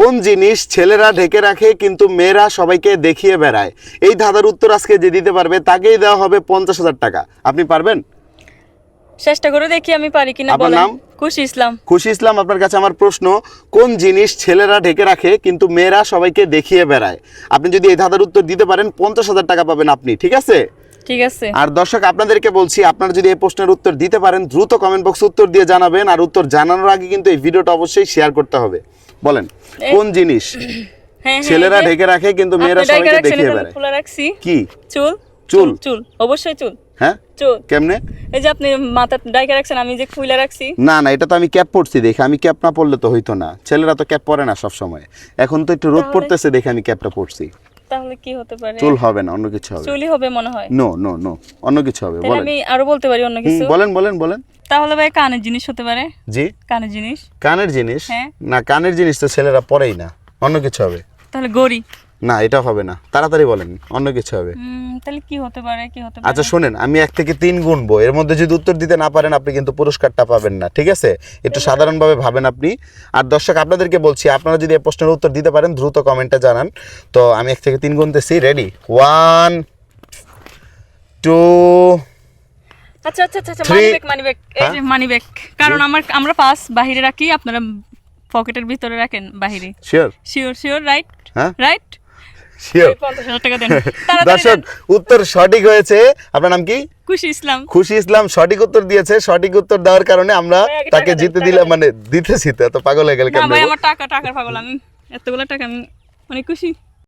কোন জিনিস ছেলেরা ঢেকে রাখে কিন্তু মেয়েরা সবাইকে দেখিয়ে বেড়ায়? এই ধাঁধার উত্তর আজকে যে দিতে পারবে তাকেই দেওয়া হবে পঞ্চাশ হাজার টাকা। আপনি পারবেন? চেষ্টা করে দেখি আমি পারি কিনা আপনার বলেন। নাম? খুশি ইসলাম। খুশি ইসলাম আপনার কাছে আমার প্রশ্ন কোন জিনিস ছেলেরা ঢেকে রাখে কিন্তু মেয়েরা সবাইকে দেখিয়ে বেড়ায়? আপনি যদি এই ধাঁধার উত্তর দিতে পারেন পঞ্চাশ হাজার টাকা পাবেন আপনি ঠিক আছে? ঠিক আছে। আর দর্শক আপনাদেরকে বলছি আপনারা যদি এই প্রশ্নের উত্তর দিতে পারেন দ্রুত কমেন্ট বক্সে উত্তর দিয়ে জানাবেন আর উত্তর জানানোর আগে কিন্তু এই ভিডিওটা অবশ্যই শেয়ার করতে হবে। বলেন কোন জিনিস হ্যাঁ ছেলেরা ঢেকে রাখে কিন্তু মেয়েরা সবাইকে দেখিয়ে বেড়ায়। খোলা রাখছি। কি? চুল? চুল? চুল অবশ্যই চুল। হ্যাঁ? চুল। কেমনে? এই যে আপনি মাথা ডাইকা রাখছেন আমি যে খুলে রাখছি। না না এটা তো আমি ক্যাপ পরছি দেখে। আমি ক্যাপ না পরলে তো হইতো না। ছেলেরা তো ক্যাপ পরে না সব সময় এখন তো একটু রোদ পড়তেছে দেখে আমি ক্যাপটা পরছি। তাহলে কি হতে পারে? চুল হবে না অন্য কিছু হবে। চুলই হবে মনে হয়। নো নো নো অন্য কিছু হবে বলেন। আমি আরও বলতে পারি অন্য কিছু? বলেন বলেন বলেন। তাহলে ভাই কানের জিনিস হতে পারে। জি? কানের জিনিস। কানের জিনিস? হ্যাঁ। না কানের জিনিস তো ছেলেরা পরেই না অন্য কিছু হবে। তাহলে গড়ি। না এটা হবে না তাড়াতাড়ি বলেন অন্য কিছু হবে। তাহলে কি হতে পারে কি হতে পারে? আচ্ছা শোনেন আমি এক থেকে তিন গুনবো এর মধ্যে যদি উত্তর দিতে না পারেন আপনি কিন্তু পুরস্কারটা পাবেন না ঠিক আছে? একটু সাধারণভাবে ভাবেন আপনি। আর দর্শক আপনাদেরকে বলছি আপনারা যদি এই প্রশ্নের উত্তর দিতে পারেন দ্রুত কমেন্টে জানান। তো আমি এক থেকে তিন গুনতেছি রেডি? ওয়ান টু আচ্ছা আচ্ছা আচ্ছা Three. Money bag money bag এই যে মানি ব্যাগ কারণ আমার আমরা পাস বাহিরে রাখি আপনারা পকেটের ভিতরে রাখেন বাহিরে। শিওর শিওর শিওর রাইট হ্যাঁ? রাইট শিওর দর্শক উত্তর সঠিক হয়েছে। আপনার নাম কি? খুশি ইসলাম। খুশি ইসলাম সঠিক উত্তর দিয়েছে। সঠিক উত্তর দেওয়ার কারণে আমরা তাকে জিতে দিলাম মানে দিতেছি তো পাগল হয়ে গেল কেন ভাই আমার টাকা টাকার পাগল আমি এতগুলো টাকা আমি অনেক খুশি।